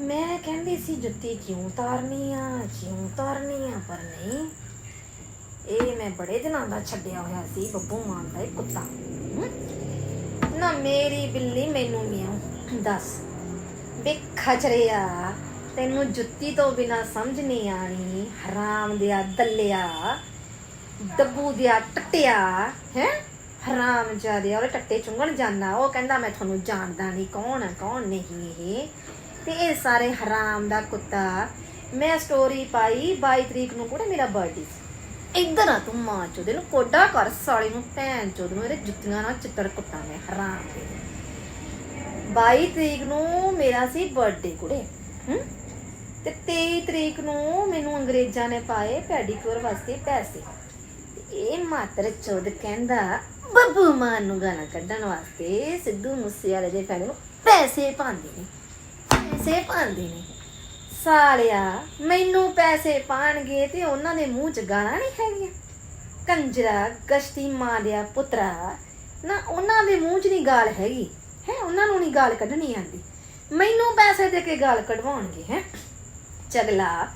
ਮੈਂ ਕਹਿੰਦੀ ਸੀ ਜੁੱਤੀ ਕਿਉਂ ਉਤਾਰਨੀ ਆ, ਕਿਉਂ ਉਤਾਰਨੀ ਆ, ਪਰ ਨਹੀਂ। ਇਹ ਮੈਂ ਬੜੇ ਦਿਨਾਂ ਦਾ ਛੱਡਿਆ ਹੋਇਆ ਸੀ, ਬੱਬੂ ਮਾਨ ਦਾ ਇਹ ਕੁੱਤਾ। ਨਾ ਮੇਰੀ ਬਿੱਲੀ ਮੈਨੂੰ ਮਿਆਉ, ਦੱਸ। ਵੇ ਖਚਰਿਆ ਤੈਨੂੰ ਜੁੱਤੀ ਤੋਂ ਬਿਨਾ ਸਮਝ ਨਹੀਂ ਆਣੀ, ਹਰਾਮ ਦਿਆ ਦੱਲਿਆ, ਦੱਬੂ ਦਿਆ ਟੱਟਿਆ, ਹੈ? ਹਰਾਮ ਜਾਦਿਆ ਉਹ ਟੱਟੇ ਚੁੰਗਣ ਜਾਣਾ ਉਹ ਕਹਿੰਦਾ ਮੈਂ ਤੁਹਾਨੂੰ ਜਾਣਦਾ ਨਹੀਂ, ਕੌਣ ਹੈ ਕੌਣ ਨਹੀਂ ਇਹ? ਤੇ ਇਹ ਸਾਰੇ ਹਰਾਮ ਦਾ ਕੁੱਤਾ ਮੈਂ ਸਟੋਰੀ ਪਾਈ 22 ਤਰੀਕ ਨੂੰ ਕੋੜਾ ਮੇਰਾ ਬਰਥਡੇ ਸੀ। ਇੱਧਰ ਆ ਤੂੰ ਮਾਂ ਚੋਦੇ ਨੂੰ, ਕੋਡਾ ਕਰ ਸਾਲੀ ਨੂੰ, ਭੈਣ ਚੋਦ ਨੂੰ, ਇਹਦੇ ਜੁੱਤੀਆਂ ਨਾਲ ਚਿੱਤਰ ਕੁੱਟਾਂ ਮੈਂ, ਹਰਾਮ ਦੇ। 22 ਤਰੀਕ ਨੂੰ ਮੇਰਾ ਸੀ ਬਰਥਡੇ ਕੁੜੇ, ਹੂੰ? ਤੇ 23 ਤਰੀਕ ਨੂੰ ਮੈਨੂੰ ਅੰਗਰੇਜ਼ਾਂ ਨੇ ਪਾਏ ਪੈਡੀਕਿਉਰ ਵਾਸਤੇ ਪੈਸੇ। ਇਹ ਮਾਤਰ ਚੋਦ ਕਹਿੰਦਾ, ਬੱਬੂ ਮਾਨ ਨੂੰ ਗਾਣਾ ਕੱਢਣ ਵਾਸਤੇ ਸਿੱਧੂ ਮੂਸੇਵਾਲੇ ਦੇ ਫੈਨ ਨੂੰ ਪੈਸੇ ਪਾਉਂਦੇ ਨੇ। ਪੈਸੇ ਪਾਉਂਦੇ ਨੇ। ਸਾਲਿਆ, ਮੈਨੂੰ ਪੈਸੇ ਪਾਣਗੇ ਤੇ ਉਹਨਾਂ ਦੇ ਮੂੰਹ 'ਚ ਗਾਲਾਂ ਨਹੀਂ ਹੈਗੀਆਂ। ਕੰਜਰਾ, ਗਸ਼ਤੀ ਮਾਂ ਦਿਆ ਪੁੱਤਰਾ, ਨਾ ਉਹਨਾਂ ਦੇ ਮੂੰਹ 'ਚ ਨਹੀਂ ਗਾਲ ਹੈਗੀ। ਹੈ, ਉਹਨਾਂ ਨੂੰ ਨਹੀਂ ਗਾਲ ਕੱਢਣੀ ਆਂਦੀ। ਮੈਨੂੰ ਪੈਸੇ ਦੇ ਕੇ ਗਾਲ ਕਢਵਾਉਣਗੇ, ਹੈ। ਚਗਲਾ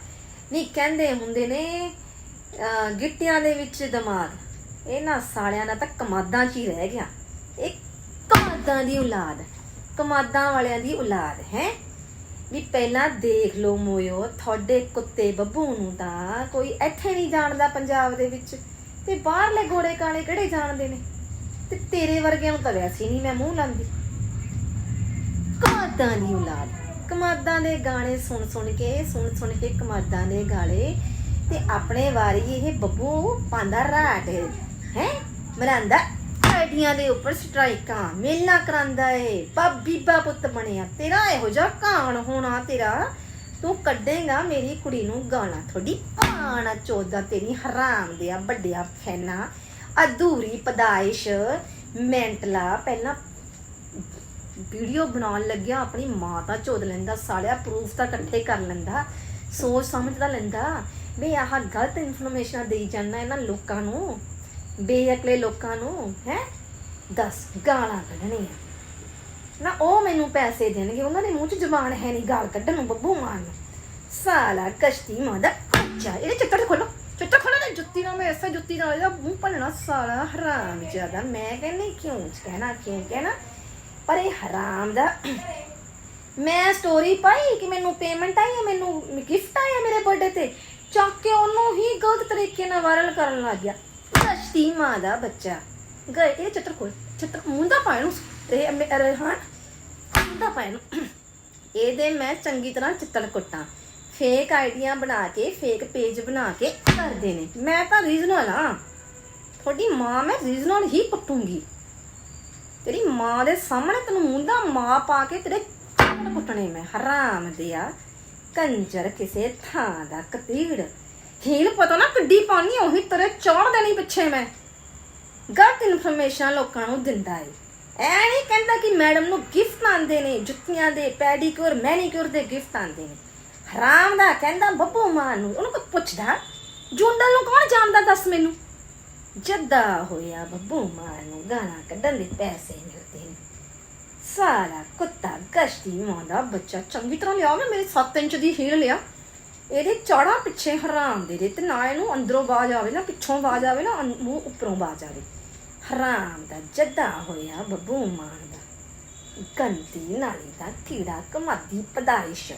ਨਹੀਂ ਕਹਿੰਦੇ ਹੁੰਦੇ ਨੇ ਗਿੱਟਿਆਂ ਦੇ ਵਿੱਚ ਦਿਮਾਗ ਇਹਨਾਂ ਸਾਲਿਆਂ ਦਾ ਤਾਂ ਕਮਾਦਾਂ 'ਚ ਹੀ ਰਹਿ ਗਿਆ। ਇਹ ਕਮਾਦਾਂ ਦੀ ਔਲਾਦ, ਕਮਾਦਾਂ ਵਾਲਿਆਂ ਦੀ ਔਲਾਦ, ਹੈ। ਵੀ ਪਹਿਲਾਂ ਦੇਖ ਲਓ ਮੋਇਓ, ਤੁਹਾਡੇ ਕੁੱਤੇ ਬੱਬੂ ਨੂੰ ਤਾਂ ਕੋਈ ਇੱਥੇ ਨਹੀਂ ਜਾਣਦਾ ਪੰਜਾਬ ਦੇ ਵਿੱਚ। ਤੇ ਬਾਹਰਲੇ ਗੋਰੇ ਕਾਲੇ ਕਿਹੜੇ ਜਾਣਦੇ ਨੇ? ਤੇ ਤੇਰੇ ਵਰਗਿਆਂ ਨੂੰ ਤਾਂ ਵੈਸੇ ਹੀ ਨਹੀਂ ਮੈਂ ਮੂੰਹ ਲਾਂਦੀ ਕਮਾਦਾਂ ਦੀ ਔਲਾਦ। ਕਮਾਦਾਂ ਦੇ ਗਾਣੇ ਸੁਣ ਸੁਣ ਕੇ, ਸੁਣ ਸੁਣ ਕੇ ਕਮਾਦਾਂ ਦੇ ਗਾਲੇ। ਤੇ ਆਪਣੇ ਵਾਰੀ ਇਹ ਬੱਬੂ ਪਾਉਂਦਾ ਰਾਟ ਹੈ? ਮਰਾਂਦਾ ਆਈਡੀਆਂ ਦੇ ਉੱਪਰ ਸਟ੍ਰਾਈਕਾਂ ਮੇਲਾ ਕਰਾਂਦਾ ਏ। ਬੀਬਾ ਪੁੱਤ ਬਣਿਆ। ਤੇਰਾ ਇਹੋ ਜਿਹਾ ਕਾਣ ਹੋਣਾ ਤੇਰਾ। ਤੂੰ ਕੱਢੇਗਾ ਮੇਰੀ ਕੁੜੀ ਨੂੰ ਗਾਲਾਂ। ਥੋੜੀ ਪਾਣਾ ਚੋਦਾ ਤੇਰੀ ਹਰਾਮ ਦੇ ਵੱਡਿਆ ਫੈਨਾ। ਅਧੂਰੀ ਪਦਾਇਸ਼, ਮੈਂਟਲਾ। ਪਹਿਲਾਂ ਵੀਡੀਓ ਬਣਾਉਣ ਲੱਗਿਆ ਆਪਣੀ ਮਾਂ ਤਾਂ ਚੋਦ ਲੈਂਦਾ, ਸਾਲਿਆ ਪ੍ਰੂਫ ਤਾਂ ਇਕੱਠੇ ਕਰ ਲੈਂਦਾ, ਸੋਚ ਸਮਝ ਤਾਂ ਲੈਂਦਾ। ਵੀ ਆਹ ਗਲਤ ਇਨਫੋਰਮੇਸ਼ਨ ਦੇਈ ਜਾਂਦਾ ਇਹਨਾਂ ਲੋਕਾਂ ਨੂੰ। ਬੇਅਕਲੇ ਲੋਕਾਂ ਨੂੰ, ਹੈ? ਦੱਸ, ਗਾਲਾਂ ਕੱਢਣੀਆਂ। ਨਾ ਉਹ ਮੈਨੂੰ ਪੈਸੇ ਦੇਣਗੇ, ਉਹਨਾਂ ਦੇ ਮੂੰਹ 'ਚ ਜ਼ਬਾਨ ਹੈ ਨਹੀਂ ਗਾਲ ਕੱਢਣ ਨੂੰ, ਬੱਬੂ ਮਾਨ ਨੂੰ। ਸਾਲਾ ਕਸ਼ਤੀ ਮਾਂ ਅੱਛਾ, ਇਹਦੇ ਚੱਕਰ ਖੋਲੋ। ਚੱਕਰ ਖੋਲੋ ਤੇ ਜੁੱਤੀ ਨਾਲ, ਮੈਂ ਐਸਾ ਜੁੱਤੀ ਨਾਲ ਇਹਦਾ ਮੂੰਹ ਭੰਨਣਾ ਸਾਲਾ ਹਰਾਮ ਜ਼ਿਆਦਾ। ਮੈਂ ਕਹਿੰਦੀ, ਕਿਉਂ ਕਹਿਣਾ ਕਿਉਂ ਕਹਿਣਾ? ਪਰ ਇਹ ਹਰਾਮ ਦਾ ਮੈਂ ਸਟੋਰੀ ਪਾਈ ਕਿ ਮੈਨੂੰ ਪੇਮੈਂਟ ਆਈ ਹੈ, ਮੈਨੂੰ ਗਿਫਟ ਆਇਆ ਮੇਰੇ ਬਰਥਡੇ ਤੇ। ਚੱਕ ਕੇ ਉਹਨੂੰ ਹੀ ਗਲਤ ਤਰੀਕੇ ਨਾਲ ਵਾਇਰਲ ਕਰਨ ਲੱਗ ਗਿਆ। ਕਸ਼ਤੀ ਮਾਂ ਦਾ ਬੱਚਾ। ਗਏ, ਇਹ ਚੱਤਰ ਕੋਲ ਚੱਤਰ ਮੁੰਡਾ ਪਾਇਆ ਨੂੰ ਇਹ ਮੇਰੇ ਮੁੰਡਾ ਪਾਇਆ ਇਹਦੇ ਮੈਂ ਚੰਗੀ ਤਰ੍ਹਾਂ ਚਿੱਤਰ ਕੁੱਟਾਂ। ਫੇਕ ਆਈਡੀਆਂ ਬਣਾ ਕੇ ਫੇਕ ਪੇਜ ਬਣਾ ਕੇ ਕਰਦੇ ਨੇ। ਮੈਂ ਤਾਂ ਰੀਜਨਲ ਆ ਤੁਹਾਡੀ ਮਾਂ ਮੈਂ ਰੀਜਨਲ ਹੀ ਕੁੱਟੂੰਗੀ। ਤੇਰੀ ਮਾਂ ਦੇ ਸਾਹਮਣੇ ਤੈਨੂੰ ਮੁੰਡਾ ਮਾਂ ਪਾ ਕੇ ਤੇਰੇ ਕੁੱਟਣੇ ਮੈਂ। ਹਰਾਮ ਦਿਆ ਕੰਜਰ ਕਿਸੇ ਥਾਂ ਦਾ ਕਤੀੜ ਹੀਲ ਪਤਾ ਨਾ ਕਿੱਡੀ ਪਾਣੀ ਉਹੀ ਤੇਰੇ ਚੌੜ ਦੇਣੀ ਪਿੱਛੇ ਮੈਂ। ਗਲਤ ਇਨਫੋਰਮੇਸ਼ਨ ਲੋਕਾਂ ਨੂੰ ਦਿੰਦਾ ਏ। ਐ ਨਹੀਂ ਕਹਿੰਦਾ ਕਿ ਮੈਡਮ ਨੂੰ ਗਿਫਟ ਆਂਦੇ ਨੇ, ਜੁੱਤੀਆਂ ਦੇ ਪੈਡੀਕਿਉਰ ਮੈਨੀਕਿਉਰ ਦੇ ਗਿਫਟ ਆਂਦੇ ਨੇ। ਹਰਾਮ ਦਾ ਕਹਿੰਦਾ ਬੱਬੂ ਮਾਂ ਨੂੰ, ਉਹਨੂੰ ਕੋਈ ਪੁੱਛਦਾ? ਜੁੰਡਲ ਨੂੰ ਕੌਣ ਜਾਣਦਾ ਦੱਸ ਮੈਨੂੰ? ਜੱਦਾ ਹੋਇਆ ਬੱਬੂ ਮਾਂ ਨੂੰ ਗਾਣਾ ਕੱਢਣ ਦੇ ਪੈਸੇ ਮਿਲਦੇ ਨੇ। ਸਾਲਾ ਕੁੱਤਾ ਗਸ਼ਤੀ ਮਾਂ ਦਾ ਬੱਚਾ ਚੰਗੀ ਤਰ੍ਹਾਂ ਲਿਆ ਮੈਂ ਮੇਰੇ 7 ਇੰਚ ਦੀ ਹੀਲ ਲਿਆ। ਇਹਦੇ ਚੌੜਾ ਪਿੱਛੇ ਹਰਾਮ ਦੇ ਦੇ ਤੇ ਨਾ ਇਹਨੂੰ ਅੰਦਰੋਂ ਆਵਾਜ਼ ਆਵੇ, ਨਾ ਪਿੱਛੋਂ ਆਵਾਜ਼ ਆਵੇ, ਨਾ ਮੂੰਹ ਉੱਪਰੋਂ ਆਵਾਜ਼ ਆਵੇ। ਹਰਾਮ ਦਾ, ਜੱਦਾ ਹੋਇਆ ਬੱਬੂ ਮਾਨ ਦਾ। ਗੰਦੀ ਨਾਲੀ ਦਾ ਕੀੜਾ ਕਮਾਦੀ ਪਦਾਇਸ਼।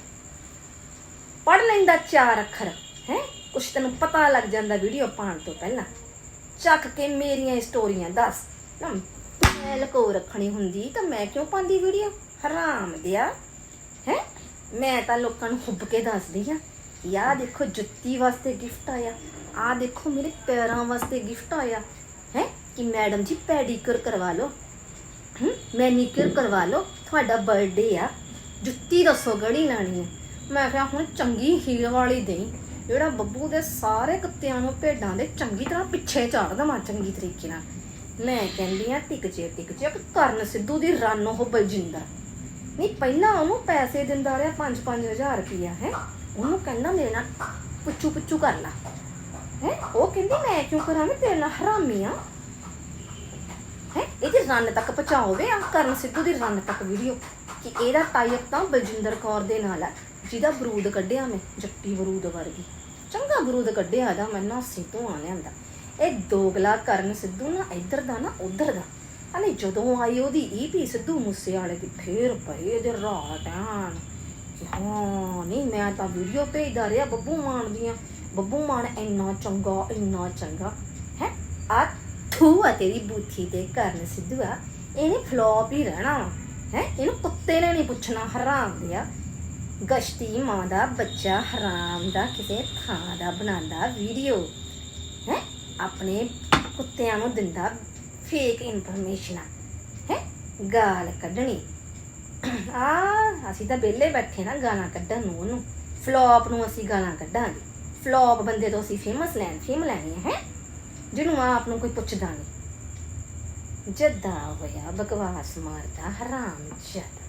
ਪੜ ਲੈਂਦਾ ਚਾਰ ਅੱਖਰ, ਹੈ? ਕੁਛ ਤੈਨੂੰ ਪਤਾ ਲੱਗ ਜਾਂਦਾ ਵੀਡੀਓ ਪਾਉਣ ਤੋਂ ਪਹਿਲਾਂ। ਚੱਕ ਕੇ ਮੇਰੀਆਂ ਸਟੋਰੀਆਂ ਦੱਸ। ਮੈਂ ਲਕੋ ਰੱਖਣੀ ਹੁੰਦੀ ਤਾਂ ਮੈਂ ਕਿਉਂ ਪਾਉਂਦੀ ਵੀਡੀਓ? ਹਰਾਮ ਦਿਆ, ਹੈ? ਮੈਂ ਤਾਂ ਲੋਕਾਂ ਨੂੰ ਹੁੱਬ ਕੇ ਦੱਸਦੀ ਆ ਯਾ ਦੇਖੋ ਜੁੱਤੀ ਵਾਸਤੇ ਗਿਫਟ ਆਇਆ ਆ ਦੇਖੋ ਮੇਰੇ ਪੈਰਾਂ ਵਾਸਤੇ ਗਿਫਟ ਆਇਆ। ਹੈ? ਕਿ ਮੈਡਮ ਜੀ ਪੈਡੀਕਿਉਰ ਕਰਵਾ ਲਓ। ਹਮ ਮੈਨੀਕਿਉਰ ਕਰਵਾ ਲਓ। ਤੁਹਾਡਾ ਬਰਥਡੇ ਆ। ਜੁੱਤੀ ਦੱਸੋ ਗੜੀ ਲਾਣੀ ਹੈ? ਮੈਂ ਕਿਹਾ ਹੁਣ ਚੰਗੀ ਹੀਲ ਵਾਲੀ ਦੇਈ। ਜਿਹੜਾ ਬੱਬੂ ਦੇ ਸਾਰੇ ਕੁੱਤਿਆਂ ਨੂੰ ਭੇਡਾਂ ਦੇ ਚੰਗੀ ਤਰ੍ਹਾਂ ਪਿੱਛੇ ਚਾੜ ਦਵਾਂ ਚੰਗੀ ਤਰੀਕੇ ਨਾਲ। ਮੈਂ ਕਹਿੰਦੀ ਆ ਟਿਕ ਜੇ ਟਿਕ ਜੇ ਕਰਨ ਸਿੱਧੂ ਦੀ ਰਨ ਉਹ ਬਲਜਿੰਦਰ। ਨਹੀਂ, ਪਹਿਲਾਂ ਉਹਨੂੰ ਪੈਸੇ ਦਿੰਦਾ ਰਿਹਾ 5-5000 ਰੁਪਇਆ ਹੈ? ਉਹਨੂੰ ਕਹਿੰਦਾ ਮੇਰੇ ਨਾਲ ਪੁੱਛੂ ਪੁੱਛੂ ਕਰ ਲਾ। ਹੈ? ਉਹ ਕਹਿੰਦੀ, ਮੈਂ ਕਿਉਂ ਕਰਾਂ ਵੀ ਤੇਰੇ ਨਾਲ ਹਰਾਮੀ ਆ? ਹੈ? ਇਹਦੀ ਰਨ ਤੱਕ ਪਹੁੰਚਾਓਗੇ ਆ? ਕਰਨ ਸਿੱਧੂ ਦੀ ਰਨ ਤੱਕ ਵੀਡੀਓ ਕਿ ਇਹਦਾ ਟਾਈਪ ਤਾਂ ਬਲਜਿੰਦਰ ਕੌਰ ਦੇ ਨਾਲ ਆ। ਜਿਹਦਾ ਬਰੂਦ ਕੱਢਿਆ ਮੈਂ, ਜੱਟੀ ਬਰੂਦ ਵਰਗੀ। ਚੰਗਾ ਬਰੂਦ ਕੱਢਿਆ ਦਾ ਮੈਂ ਨਾਸੀ ਤੋਂ ਆ ਲਿਆਂਦਾ। ਇਹ ਦੋਗਲਾ ਕਰਨ ਸਿੱਧੂ ਨਾ ਇੱਧਰ ਦਾ ਨਾ ਉੱਧਰ ਦਾ। ਅਨੇ ਜਦੋਂ ਆਈ ਉਹਦੀ ਈਪੀ ਸਿੱਧੂ ਮੂਸੇ ਵਾਲੇ ਦੀ, ਫੇਰ ਪਏ ਦੇ ਰਾਟਾਂ ਹਾਂ, ਨਹੀਂ, ਮੈਂ ਤਾਂ ਵੀਡੀਓ ਭੇਜਦਾ ਰਿਹਾ ਬੱਬੂ ਮਾਨ ਦੀਆਂ। ਬੱਬੂ ਮਾਨ ਇੰਨਾ ਚੰਗਾ ਇੰਨਾ ਚੰਗਾ। ਹੈ? ਆ ਥੂ ਆ ਤੇਰੀ ਬੂਥੀ ਤੇ ਕਰਨ ਸਿੱਧੂ ਇਹਨੇ ਫਲॉप ਹੀ ਰਹਿਣਾ। ਹੈ? ਇਹਨੂੰ ਕੁੱਤੇ ਨੇ ਨਹੀਂ ਪੁੱਛਣਾ ਹਰਾਮ ਦਿਆ ਗਸ਼ਤੀ ਮਾਂ ਦਾ ਬੱਚਾ ਹਰਾਮ ਦਾ, ਕਿਸੇ ਥਾਂ ਦਾ ਬਣਾਉਂਦਾ ਵੀਡੀਓ ਹੈ? ਆਪਣੇ ਕੁੱਤਿਆਂ ਨੂੰ ਦਿੰਦਾ ਫੇਕ ਇਨਫੋਰਮੇਸ਼ਨ ਹੈ? ਗਾਲ ਕੱਢਣੀ। ਆ, ਅਸੀਂ ਤਾਂ ਵਿਹਲੇ ਬੈਠੇ ਨਾ ਗਾਲਾਂ ਕੱਢਣ ਨੂੰ ਉਹਨੂੰ। ਫਲॉप ਨੂੰ ਅਸੀਂ ਗਾਲਾਂ ਕੱਢਾਂਗੇ। ਫਲॉप ਬੰਦੇ ਤੋਂ ਅਸੀਂ ਫੇਮਸ ਲੈਣ ਫੇਮ ਲੈਣੀ ਹੈ? ਜਿਹਨੂੰ ਆਪ ਨੂੰ ਕੋਈ ਪੁੱਛਦਾ ਨਹੀਂ। ਜੱਦਾ ਹੋਇਆ ਬਕਵਾਸ ਮਾਰਦਾ ਹਰਾਮ ਜੱਦਾ